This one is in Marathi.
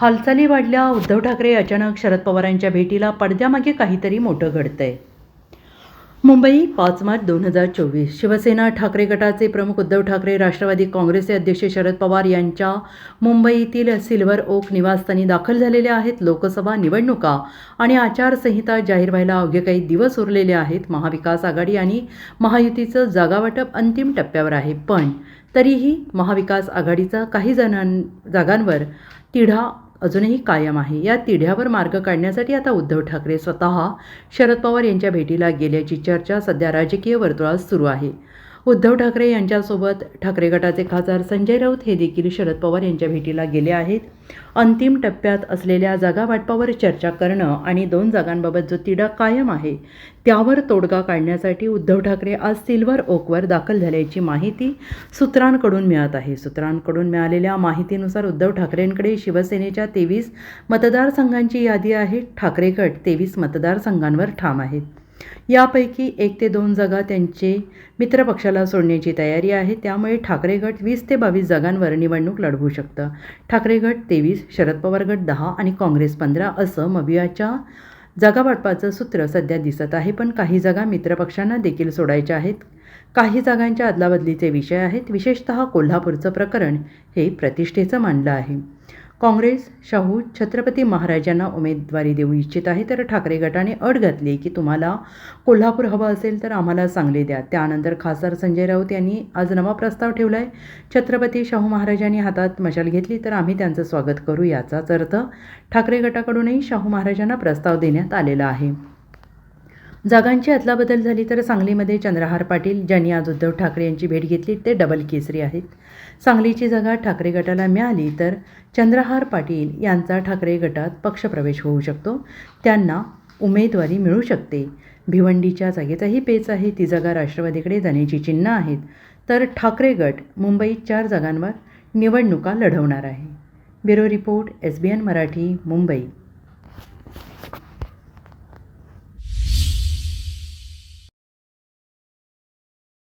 हालचाली वाढल्या उद्धव ठाकरे अचानक शरद पवारांच्या भेटीला पडद्यामागे काहीतरी मोठं घडतंय. मुंबई पाच मार्च दोन हजार चोवीस शिवसेना ठाकरे गटाचे प्रमुख उद्धव ठाकरे राष्ट्रवादी काँग्रेसचे अध्यक्ष शरद पवार यांच्या मुंबईतील सिल्व्हर ओक निवासस्थानी दाखल झालेल्या आहेत लोकसभा निवडणुका आणि आचारसंहिता जाहीर व्हायला अवघे काही दिवस उरलेले आहेत. महाविकास आघाडी आणि महायुतीचं जागावाटप अंतिम टप्प्यावर आहे. पण तरीही महाविकास आघाडीचा काही जणां जागांवर तिढा अजूनही कायम आहे. या तिढ्यावर मार्ग काढण्यासाठी आता उद्धव ठाकरे स्वतः शरद पवार यांच्या भेटीला गेल्याची चर्चा सध्या राजकीय वर्तुळात सुरू आहे. उद्धव ठाकरे यांच्यासोबत ठाकरे गटाचे खासदार संजय राऊत हे देखील शरद पवार यांच्या भेटीला गेले आहेत. अंतिम टप्प्यात असलेल्या जागा वाटपावर चर्चा करणं आणि दोन जागांबाबत जो तिढा कायम आहे त्यावर तोडगा काढण्यासाठी उद्धव ठाकरे आज सिल्वर ओकवर दाखल झाल्याची माहिती सूत्रांकडून मिळत आहे. सूत्रांकडून मिळालेल्या माहितीनुसार उद्धव ठाकरेंकडे शिवसेनेच्या तेवीस मतदारसंघांची यादी आहे. ठाकरे गट तेवीस मतदारसंघांवर ठाम आहेत. यापैकी एक ते दोन जागा त्यांचे मित्रपक्षाला सोडण्याची तयारी आहे. त्यामुळे ठाकरे गट वीस ते बावीस जागांवर निवडणूक लढवू शकतं. ठाकरे गट तेवीस शरद पवार गट दहा आणि काँग्रेस पंधरा असं मवियाच्या जागावाटपाचं सूत्र सध्या दिसत आहे. पण काही जागा मित्रपक्षांना देखील सोडायच्या आहेत. काही जागांच्या अदलाबदलीचे विषय आहेत. विशेषतः कोल्हापूरचं प्रकरण हे प्रतिष्ठेचं मानलं आहे. काँग्रेस शाहू छत्रपती महाराजांना उमेदवारी देऊ इच्छित आहे. तर ठाकरे गटाने अट घातली की तुम्हाला कोल्हापूर हवं असेल तर आम्हाला सांगले द्या. त्यानंतर खासदार संजय राऊत यांनी आज नवा प्रस्ताव ठेवला आहे छत्रपती शाहू महाराजांनी हातात मशाल घेतली तर आम्ही त्यांचं स्वागत करू याचाच अर्थ ठाकरे गटाकडूनही शाहू महाराजांना प्रस्ताव देण्यात आलेला आहे. जागांची अदलाबदल झाली तर सांगलीमध्ये चंद्रहार पाटील ज्यांनी आज उद्धव ठाकरे यांची भेट घेतली ते डबल केसरी आहेत. सांगलीची जागा ठाकरे गटाला मिळाली तर चंद्रहार पाटील यांचा ठाकरे गटात पक्षप्रवेश होऊ शकतो. त्यांना उमेदवारी मिळू शकते. भिवंडीच्या जागेचाही पेच आहे. ती जागा राष्ट्रवादीकडे जाण्याची चिन्ह आहेत. तर ठाकरे गट मुंबईत चार जागांवर निवडणुका लढवणार आहे. Bureau report S B N Marathi Mumbai.